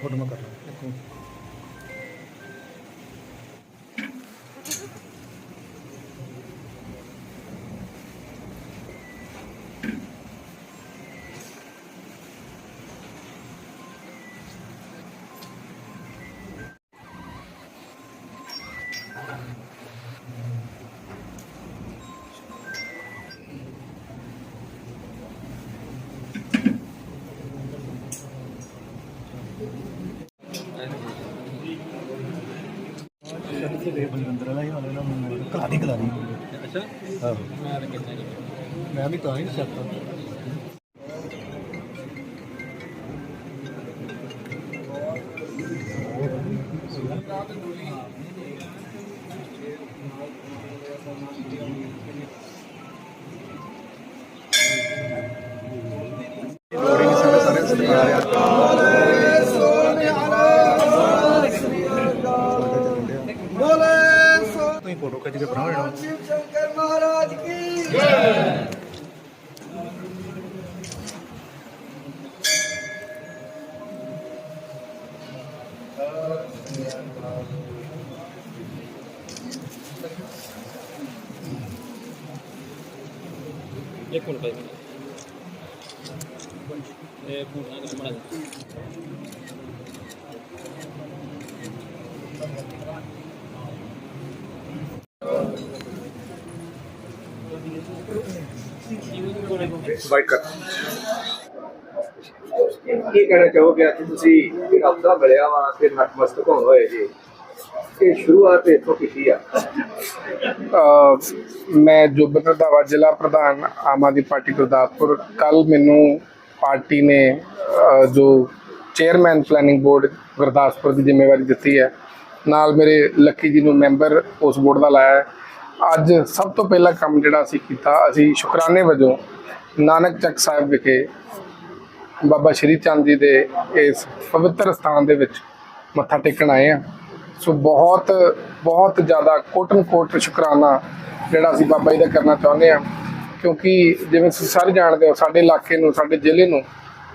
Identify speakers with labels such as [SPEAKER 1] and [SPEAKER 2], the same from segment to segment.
[SPEAKER 1] Photo ਮੈਂ ਕਰ ਲਾਂ ਇੱਕ ਕਲਾੜੀ ਕਲਾੜੀ
[SPEAKER 2] ਅੱਛਾ।
[SPEAKER 1] ਹਾਂ
[SPEAKER 2] ਮੈਂ
[SPEAKER 1] ਵੀ ਤਾਂ ਹੀ ਸਿਆਪਾ ਲੋੜੀ ਸਾਰੇ ਸਾਰੇ ਸਰਕਾਰ ਆ ਤੁਸੀਂ ਫੋਟੋ ਖਿੱਚ ਕੇ ਬਣਾਓ ਇਹਨਾਂ ਨੂੰ
[SPEAKER 2] ਇੱਕ ਮਿੰਟ ਭਾਈ ਇਹ ਫੋਨ ਨਾ ਕਰ ਮੜਾ
[SPEAKER 3] ਵਾਈਟ ਕਰ। ਕੀ ਕਹਿਣਾ ਚਾਹੋਗੇ ਅੱਜ ਤੁਸੀਂ ਇਹ ਹਫਤਾ ਮਿਲਿਆ ਵਾ ਤੇ ਨਤਮਸਤਕ ਹੋਣ ਹੋਏ ਜੀ। ਇਹ ਸ਼ੁਰੂਆਤ ਇੱਥੋਂ ਕੀਤੀ ਆ।
[SPEAKER 4] ਮੈਂ ਜੋਬਨ ਰੰਧਾਵਾ ਜ਼ਿਲ੍ਹਾ ਪ੍ਰਧਾਨ ਆਮ ਆਦਮੀ ਪਾਰਟੀ ਗੁਰਦਾਸਪੁਰ। ਕੱਲ ਮੈਨੂੰ ਪਾਰਟੀ ਨੇ ਜੋ ਚੇਅਰਮੈਨ ਪਲੈਨਿੰਗ ਬੋਰਡ ਗੁਰਦਾਸਪੁਰ ਦੀ ਜ਼ਿੰਮੇਵਾਰੀ ਦਿੱਤੀ ਹੈ, ਨਾਲ ਮੇਰੇ ਲੱਕੀ ਜੀ ਨੂੰ ਮੈਂਬਰ ਉਸ ਬੋਰਡ ਦਾ ਲਾਇਆ ਅੱਜ ਸਭ ਤੋਂ ਪਹਿਲਾ ਕੰਮ ਜਿਹੜਾ ਅਸੀਂ ਕੀਤਾ, ਅਸੀਂ ਸ਼ੁਕਰਾਨੇ ਵਜੋਂ ਨਾਨਕ ਚੱਕ ਸਾਹਿਬ ਵਿਖੇ ਬਾਬਾ ਸ਼੍ਰੀ ਚੰਦ ਜੀ ਦੇ ਇਸ ਪਵਿੱਤਰ ਸਥਾਨ ਦੇ ਵਿੱਚ ਮੱਥਾ ਟੇਕਣ ਆਏ ਆ ਸੋ ਬਹੁਤ ਬਹੁਤ ਜ਼ਿਆਦਾ ਕੋਟਨ ਕੋਟ ਸ਼ੁਕਰਾਨਾ ਜਿਹੜਾ ਅਸੀਂ ਬਾਬਾ ਜੀ ਦਾ ਕਰਨਾ ਚਾਹੁੰਦੇ ਆ ਕਿਉਂਕਿ ਜਿਵੇਂ ਤੁਸੀਂ ਸਾਰੇ ਜਾਣਦੇ ਹੋ, ਸਾਡੇ ਇਲਾਕੇ ਨੂੰ, ਸਾਡੇ ਜ਼ਿਲ੍ਹੇ ਨੂੰ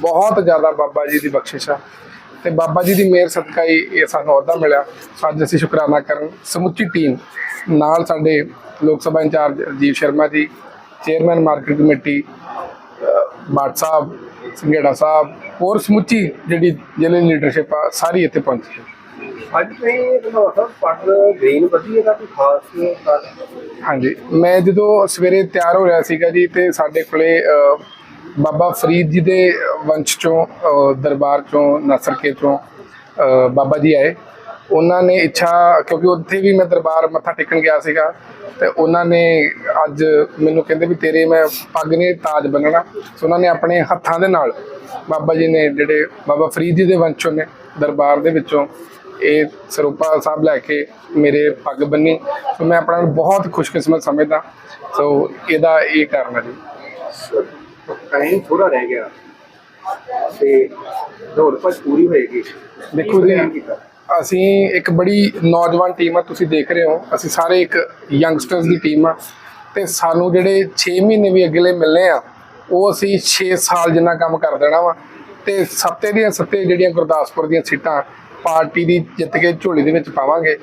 [SPEAKER 4] ਬਹੁਤ ਜ਼ਿਆਦਾ ਬਾਬਾ ਜੀ ਦੀ ਬਖਸ਼ਿਸ਼ ਆ। ਤੇ ਬਾਬਾ ਜੀ ਦੀ ਮਿਹਰ, ਸਦਕਾ ਹੀ ਇਹ ਸਾਨੂੰ ਅਹੁਦਾ ਮਿਲਿਆ। ਅੱਜ ਅਸੀਂ ਸ਼ੁਕਰਾਨਾ ਕਰਨ ਸਮੁੱਚੀ ਟੀਮ ਨਾਲ ਸਾਡੇ ਲੋਕ ਸਭਾ incharge Rajiv Sharma ji chairman market committee ਬਾਟ ਸਾਹਿਬ ਸੰਘੇੜਾ ਸਾਹਿਬ ਹੋਰ ਸਮੁੱਚੀ ਜਿਹੜੀ ਜ਼ਿਲ੍ਹੇ ਲੀਡਰਸ਼ਿਪ ਆ ਸਾਰੀ ਇੱਥੇ ਪਹੁੰਚੀ ਹੈ
[SPEAKER 3] ਅੱਜ ਤੁਸੀਂ ਸਾਹਿਬ ਪੱਟ ਗ੍ਰੀਨ ਵਧੀਆ ਦਾ ਕੋਈ ਖਾਸ ਕਾਰਨ?
[SPEAKER 4] ਹਾਂਜੀ ਮੈਂ ਜਦੋਂ ਸਵੇਰੇ ਤਿਆਰ ਹੋ ਰਿਹਾ ਸੀਗਾ ਜੀ ਤੇ ਸਾਡੇ ਕੋਲੇ ਬਾਬਾ ਫਰੀਦ ਜੀ ਦੇ ਵੰਸ਼ ਚੋਂ ਦਰਬਾਰ ਚੋਂ ਨਸਰਕੇ ਚੋਂ ਅ, ਬਾਬਾ ਜੀ ਆਏ ਉਹਨਾਂ ਨੇ ਇੱਛਾ ਕਿਉਂਕਿ ਉੱਥੇ ਵੀ ਮੈਂ ਦਰਬਾਰ ਮੱਥਾ ਟੇਕਣ ਗਿਆ ਸੀਗਾ ਤੇ ਉਹਨਾਂ ਨੇ ਅੱਜ ਮੈਨੂੰ ਕਹਿੰਦੇ ਵੀ ਤੇਰੇ ਮੈਂ ਪੱਗ ਨੇ ਤਾਜ ਬੰਨਣਾ ਸੋ ਉਹਨਾਂ ਨੇ ਆਪਣੇ ਹੱਥਾਂ ਦੇ ਨਾਲ ਬਾਬਾ ਜੀ ਨੇ ਜਿਹੜੇ ਬਾਬਾ ਫਰੀਦ ਜੀ ਦੇ ਵੰਸ਼ੋਂ ਨੇ ਦਰਬਾਰ ਦੇ ਵਿੱਚੋਂ ਇਹ ਸਰੂਪਾ ਸਾਹਿਬ ਲੈ ਕੇ ਮੇਰੇ ਪੱਗ ਬੰਨੀ। ਸੋ ਮੈਂ ਆਪਣਾ ਬਹੁਤ ਖੁਸ਼ਕਿਸਮਤ ਸਮਝਦਾ। ਸੋ ਇਹਦਾ ਇਹ ਕਾਰਨ ਹੈ ਜੀ।
[SPEAKER 3] ਟਾਈਮ ਥੋੜਾ ਰਹਿ ਗਿਆ। ਤੇ ਦੌੜ ਪੂਰੀ ਹੋਏਗੀ।
[SPEAKER 4] ਦੇਖੋ ਜੀ? ਅਸੀਂ ਇੱਕ ਬੜੀ ਨੌਜਵਾਨ ਟੀਮ ਆ ਤੁਸੀਂ ਦੇਖ ਰਹੇ ਹੋ। ਅਸੀਂ ਸਾਰੇ ਇੱਕ ਯੰਗਸਟਰਸ ਦੀ ਟੀਮ ਆ ਤੇ ਸਾਨੂੰ ਜਿਹੜੇ 6 ਮਹੀਨੇ ਵੀ ਅਗਲੇ ਮਿਲਨੇ ਆ ਉਹ ਅਸੀਂ 6 ਸਾਲ ਜਿੰਨਾ ਕੰਮ ਕਰ ਦੇਣਾ ਵਾ। ਤੇ ਸੱਤੇ ਦੀਆਂ ਸੱਤੇ ਜਿਹੜੀਆਂ ਗੁਰਦਾਸਪੁਰ ਦੀਆਂ ਸੀਟਾਂ ਪਾਰਟੀ ਦੀ ਜਿੱਤ ਕੇ ਝੋਲੀ ਦੇ ਵਿੱਚ ਪਾਵਾਂਗੇ।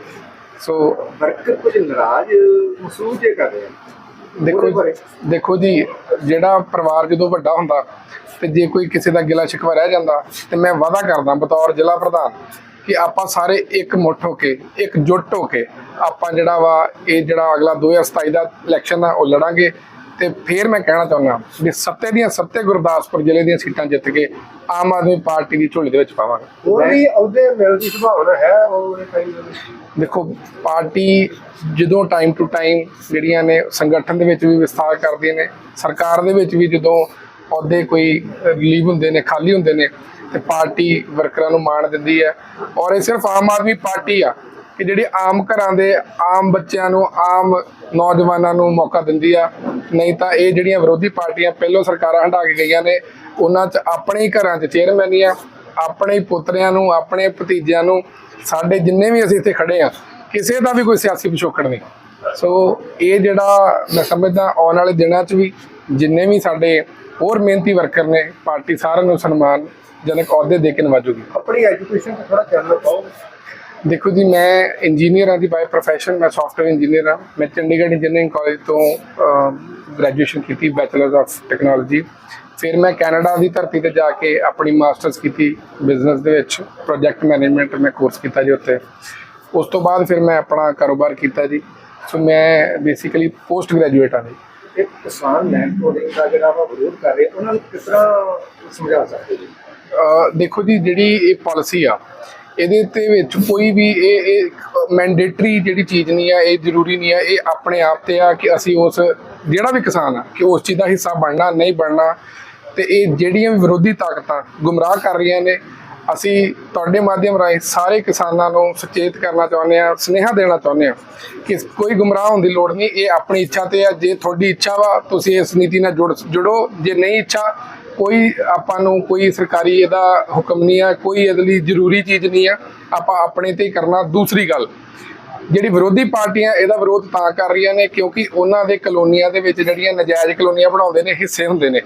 [SPEAKER 4] ਸੋ
[SPEAKER 3] ਵਰਕਰ ਕੁਝ ਨਾਰਾਜ਼ ਮਹਿਸੂਸ ਜੇ ਕਰ ਰਹੇ ਆ?
[SPEAKER 4] ਦੇਖੋ? ਦੇਖੋ ਜੀ ਜਿਹੜਾ ਪਰਿਵਾਰ ਜਦੋਂ ਵੱਡਾ ਹੁੰਦਾ ਤੇ ਜੇ ਕੋਈ ਕਿਸੇ ਦਾ ਗਿਲਾ ਸ਼ਿਕਵਾ ਰਹਿ ਜਾਂਦਾ ਤੇ ਮੈਂ ਵਾਅਦਾ ਕਰਦਾ ਬਤੌਰ ਜ਼ਿਲ੍ਹਾ ਪ੍ਰਧਾਨ ਕਿ ਆਪਾਂ ਸਾਰੇ ਇੱਕ ਮੁੱਠ ਹੋ ਕੇ ਇੱਕ ਜੁੱਟ ਹੋ ਕੇ ਆਪਾਂ ਜਿਹੜਾ ਵਾ ਇਹ ਜਿਹੜਾ ਅਗਲਾ 2027 ਦਾ ਇਲੈਕਸ਼ਨ ਆ ਉਹ ਲੜਾਂਗੇ। ਤੇ ਫਿਰ ਮੈਂ ਕਹਿਣਾ ਚਾਹੁੰਦਾ ਵੀ ਸੱਤੇ ਦੀਆਂ ਸੱਤੇ ਗੁਰਦਾਸਪੁਰ ਜ਼ਿਲ੍ਹੇ ਦੀਆਂ ਸੀਟਾਂ ਜਿੱਤ ਕੇ ਆਮ ਆਦਮੀ ਪਾਰਟੀ ਦੀ ਝੋਲੀ ਦੇ ਵਿੱਚ ਪਾਵਾਂਗੇ।
[SPEAKER 3] ਹੋਰ ਵੀ ਅਹੁਦੇ ਮਿਲਣ ਦੀ ਸੰਭਾਵਨਾ ਹੈ ਉਹਦੇ ਦੇ ਵਿੱਚ
[SPEAKER 4] ਦੇਖੋ ਪਾਰਟੀ ਜਦੋਂ ਟਾਈਮ ਟੂ ਟਾਈਮ ਜਿਹੜੀਆਂ ਨੇ ਸੰਗਠਨ ਦੇ ਵਿੱਚ ਵੀ ਵਿਸਥਾਰ ਕਰਦੀਆਂ ਨੇ ਸਰਕਾਰ ਦੇ ਵਿੱਚ ਵੀ ਜਦੋਂ ਅਹੁਦੇ ਕੋਈ ਰਿਲੀਵ ਹੁੰਦੇ ਨੇ ਖਾਲੀ ਹੁੰਦੇ ਨੇ ਤੇ ਪਾਰਟੀ ਵਰਕਰਾਂ ਨੂੰ ਮਾਣ ਦਿੰਦੀ ਹੈ। ਔਰ ਇਹ ਸਿਰਫ ਆਮ ਆਦਮੀ ਪਾਰਟੀ ਆ ਕਿ ਜਿਹੜੀ ਆਮ ਘਰਾਂ ਦੇ ਆਮ ਬੱਚਿਆਂ ਨੂੰ, ਆਮ ਨੌਜਵਾਨਾਂ ਨੂੰ ਮੌਕਾ ਦਿੰਦੀ ਆ। ਨਹੀਂ ਤਾਂ ਇਹ ਜਿਹੜੀਆਂ ਵਿਰੋਧੀ ਪਾਰਟੀਆਂ ਪਹਿਲੋਂ ਸਰਕਾਰਾਂ ਹਟਾ ਕੇ ਗਈਆਂ ਨੇ, ਉਹਨਾਂ 'ਚ ਆਪਣੇ ਹੀ ਘਰਾਂ 'ਚ ਚੇਅਰਮੈਨੀਆਂ ਆਪਣੇ ਹੀ ਪੁੱਤਰਿਆਂ ਨੂੰ, ਆਪਣੇ ਭਤੀਜਿਆਂ ਨੂੰ, ਸਾਡੇ ਜਿੰਨੇ ਵੀ ਅਸੀਂ ਇੱਥੇ ਖੜੇ ਆ, ਕਿਸੇ ਦਾ ਵੀ ਕੋਈ ਸਿਆਸੀ ਪਿਛੋਕੜ ਨਹੀਂ। ਸੋ ਇਹ ਜਿਹੜਾ ਮੈਂ ਸਮਝਦਾ ਆਉਣ ਵਾਲੇ ਦਿਨਾਂ 'ਚ ਵੀ ਜਿੰਨੇ ਵੀ ਸਾਡੇ ਹੋਰ ਮਿਹਨਤੀ ਵਰਕਰ ਨੇ ਪਾਰਟੀ ਸਾਰਿਆਂ ਨੂੰ ਸਨਮਾਨ ਜਨਕ ਅਹੁਦੇ ਦੇ ਕੇ ਨਵਾਜੂਗੀ।
[SPEAKER 3] ਆਪਣੀ ਐਜੂਕੇਸ਼ਨ ਤੇ ਥੋੜਾ ਚਾਨਣ ਪਾਓ
[SPEAKER 4] ਦੇਖੋ ਜੀ ਮੈਂ ਇੰਜੀਨੀਅਰ ਹਾਂ ਦੀ ਬਾਈ ਪ੍ਰੋਫੈਸ਼ਨ ਮੈਂ ਸੌਫਟਵੇਅਰ ਇੰਜੀਨੀਅਰ ਹਾਂ। ਮੈਂ ਚੰਡੀਗੜ੍ਹ ਇੰਜੀਨੀਅਰਿੰਗ ਕਾਲਜ ਤੋਂ ਗ੍ਰੈਜੂਏਸ਼ਨ ਕੀਤੀ ਬੈਚਲਰ ਆਫ ਟੈਕਨੋਲੋਜੀ ਫਿਰ ਮੈਂ ਕੈਨੇਡਾ ਦੀ ਧਰਤੀ ਤੇ ਜਾ ਕੇ ਆਪਣੀ ਮਾਸਟਰਸ ਕੀਤੀ ਬਿਜ਼ਨਸ ਦੇ ਵਿੱਚ ਪ੍ਰੋਜੈਕਟ ਮੈਨੇਜਮੈਂਟ ਮੈਂ ਕੋਰਸ ਕੀਤਾ ਜੀ ਉੱਥੇ। ਉਸ ਤੋਂ ਬਾਅਦ ਫਿਰ ਮੈਂ ਆਪਣਾ ਕਾਰੋਬਾਰ ਕੀਤਾ ਜੀ। ਸੋ ਮੈਂ ਬੇਸਿਕਲੀ ਪੋਸਟ ਗ੍ਰੈਜੂਏਟ ਹਾਂ ਜੀ।
[SPEAKER 3] ਇੱਕ ਕਿਸਾਨ ਲੈਂਡ ਕੋਡਿੰਗ ਦਾ ਜਿਹੜਾ ਵਾ ਵਿਰੋਧ ਕਰ ਰਹੇ ਉਹਨਾਂ ਨੂੰ ਕਿਸ ਤਰ੍ਹਾਂ ਸਮਝਾ ਸਕਦੇ ਜੀ
[SPEAKER 4] ਦੇਖੋ ਜੀ, ਜਿਹੜੀ ਇਹ ਪਾਲਿਸੀ ਆ, ਇਹਦੇ ਤੇ ਵਿੱਚ ਕੋਈ ਵੀ ਇਹ ਇਹ ਮੈਂਡੇਟਰੀ ਜਿਹੜੀ ਚੀਜ਼ ਨਹੀਂ ਆ, ਇਹ ਜ਼ਰੂਰੀ ਨਹੀਂ ਆ, ਇਹ ਆਪਣੇ ਆਪ ਤੇ ਆ ਕਿ ਅਸੀਂ ਉਸ ਜਿਹੜਾ ਵੀ ਕਿਸਾਨ ਆ, ਕਿ ਉਸ ਚੀਜ਼ ਦਾ ਹਿੱਸਾ ਬਣਨਾ, ਨਹੀਂ ਬਣਨਾ, ਤੇ ਇਹ ਜਿਹੜੀਆਂ ਵੀ ਵਿਰੋਧੀ ਤਾਕਤਾਂ ਗੁੰਮਰਾਹ ਕਰ ਰਹੀਆਂ ਨੇ ਅਸੀਂ ਤੁਹਾਡੇ ਮਾਧਿਅਮ ਰਾਹੀਂ ਸਾਰੇ ਕਿਸਾਨਾਂ ਨੂੰ ਸੁਚੇਤ ਕਰਨਾ ਚਾਹੁੰਦੇ ਆ ਸੁਨੇਹਾ ਦੇਣਾ ਚਾਹੁੰਦੇ ਆ ਕਿ ਕੋਈ ਗੁੰਮਰਾਹ ਹੋਣ ਦੀ ਲੋੜ ਨਹੀਂ, ਇਹ ਆਪਣੀ ਇੱਛਾ ਤੇ ਆ ਜੇ ਤੁਹਾਡੀ ਇੱਛਾ ਵਾ, ਤੁਸੀਂ ਇਸ ਨੀਤੀ ਨਾਲ ਜੁੜ ਜੁੜੋ। ਜੇ ਨਹੀਂ ਇੱਛਾ, ਕੋਈ ਆਪਾਂ ਨੂੰ ਕੋਈ ਸਰਕਾਰੀ ਇਹਦਾ ਹੁਕਮ ਨਹੀਂ ਆ ਕੋਈ ਇਹਦੇ ਲਈ ਜ਼ਰੂਰੀ ਚੀਜ਼ ਨਹੀਂ ਆ ਆਪਾਂ ਆਪਣੇ ਤੇ ਹੀ ਕਰਨਾ। ਦੂਸਰੀ ਗੱਲ, ਜਿਹੜੀ ਵਿਰੋਧੀ ਪਾਰਟੀਆਂ ਇਹਦਾ ਵਿਰੋਧ ਤਾਂ ਕਰ ਰਹੀਆਂ ਨੇ, ਕਿਉਂਕਿ ਉਹਨਾਂ ਦੇ ਕਲੋਨੀਆਂ ਦੇ ਵਿੱਚ ਜਿਹੜੀਆਂ ਨਜਾਇਜ਼ ਕਲੋਨੀਆਂ ਬਣਾਉਂਦੇ ਨੇ, ਹਿੱਸੇ ਹੁੰਦੇ ਨੇ।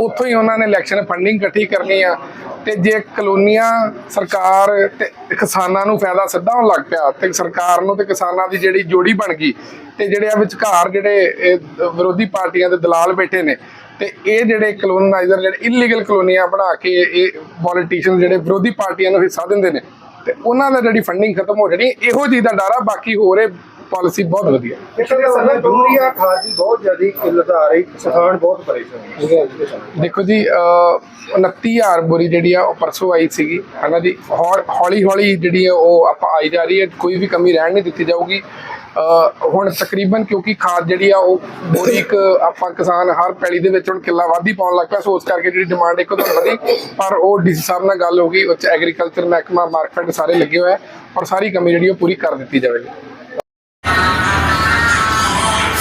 [SPEAKER 4] ਉੱਥੋਂ ਹੀ ਉਹਨਾਂ ਨੇ ਇਲੈਕਸ਼ਨ ਫੰਡਿੰਗ ਇਕੱਠੀ ਕਰਨੀ ਆ। ਤੇ ਜੇ ਕਲੋਨੀਆਂ, ਸਰਕਾਰ ਤੇ ਕਿਸਾਨਾਂ ਨੂੰ ਫਾਇਦਾ ਸਿੱਧਾ ਹੋਣ ਲੱਗ ਪਿਆ, ਤੇ ਸਰਕਾਰ ਨੂੰ ਤੇ ਕਿਸਾਨਾਂ ਦੀ ਜਿਹੜੀ ਜੋੜੀ ਬਣ ਗਈ, ਤੇ ਜਿਹੜੇ ਆ ਵਿਚਕਾਰ ਜਿਹੜੇ ਵਿਰੋਧੀ ਪਾਰਟੀਆਂ ਦੇ ਦਲਾਲ ਬੈਠੇ ਨੇ, ਤੇ ਇਹ ਜਿਹੜੇ ਕਲੋਨਾਈਜ਼ਰ ਜਿਹੜੇ ਇਲੀਗਲ ਕਲੋਨੀਆਂ ਬਣਾ ਕੇ ਇਹ ਪੋਲੀਟੀਸ਼ੀਅਨ ਜਿਹੜੇ ਵਿਰੋਧੀ ਪਾਰਟੀਆਂ ਨੂੰ ਹਿੱਸਾ ਦਿੰਦੇ ਨੇ, ਤੇ ਉਹਨਾਂ ਦਾ ਜਿਹੜੀ ਫੰਡਿੰਗ ਖਤਮ ਹੋ ਜਾਣੀ, ਇਹੋ ਚੀਜ਼ ਦਾ ਡਰ ਆ, ਬਾਕੀ ਹੋਰ ਇਹ ਪਾਲਿਸੀ ਬਹੁਤ ਵਧੀਆ।
[SPEAKER 3] ਯੂਰੀਆ ਖਾਦ ਦੀ ਬਹੁਤ ਜ਼ਿਆਦਾ ਕਿੱਲਤ ਆ ਰਹੀ ਕਿਸਾਨ ਬਹੁਤ ਪਰੇਸ਼ਾਨ ਹੈ
[SPEAKER 4] ਦੇਖੋ ਜੀ ਅਹ 29000 ਬੋਰੀ ਜਿਹੜੀ ਆ ਉਹ ਪਰਸੋਂ ਆਈ ਸੀਗੀ। ਹਨਾ ਜੀ ਹੌਲੀ ਹੌਲੀ ਜਿਹੜੀ ਆ ਉਹ ਆਪਾਂ ਆਈ ਜਾ ਰਹੀ ਹੈ। ਕੋਈ ਵੀ ਕਮੀ ਰਹਿਣ ਨਹੀਂ ਦਿੱਤੀ ਜਾਊਗੀ। ਹੁਣ ਤਕਰੀਬਨ ਕਿਉਂਕਿ ਖਾਦ ਜਿਹੜੀ ਆ ਉਹ ਬੋਰੀ ਇੱਕ ਆਪਾਂ ਕਿਸਾਨ ਹਰ ਪੈਲੀ ਦੇ ਵਿੱਚ ਹੁਣ ਕਿੱਲਾ ਵਾਧੀ ਪਾਉਣ ਲੱਗ ਪਿਆ। ਸੋ ਉਸ ਕਰਕੇ ਜਿਹੜੀ ਡਿਮਾਂਡ ਇੱਕੋ ਦਮ ਵਧੀ ਪਰ ਉਹ ਡੀਸੀ ਸਾਹਿਬ ਨਾਲ ਗੱਲ ਹੋ ਗਈ। ਉਹ ਚ ਐਗਰੀਕਲਚਰ ਮਹਿਕਮਾ ਮਾਰਕੀਟ ਸਾਰੇ ਲੱਗੇ ਹੋਏ ਆ। ਔਰ ਸਾਰੀ ਕਮੀ ਜਿਹੜੀ ਉਹ ਪੂਰੀ ਕਰ ਦਿੱਤੀ ਜਾਵੇਗੀ।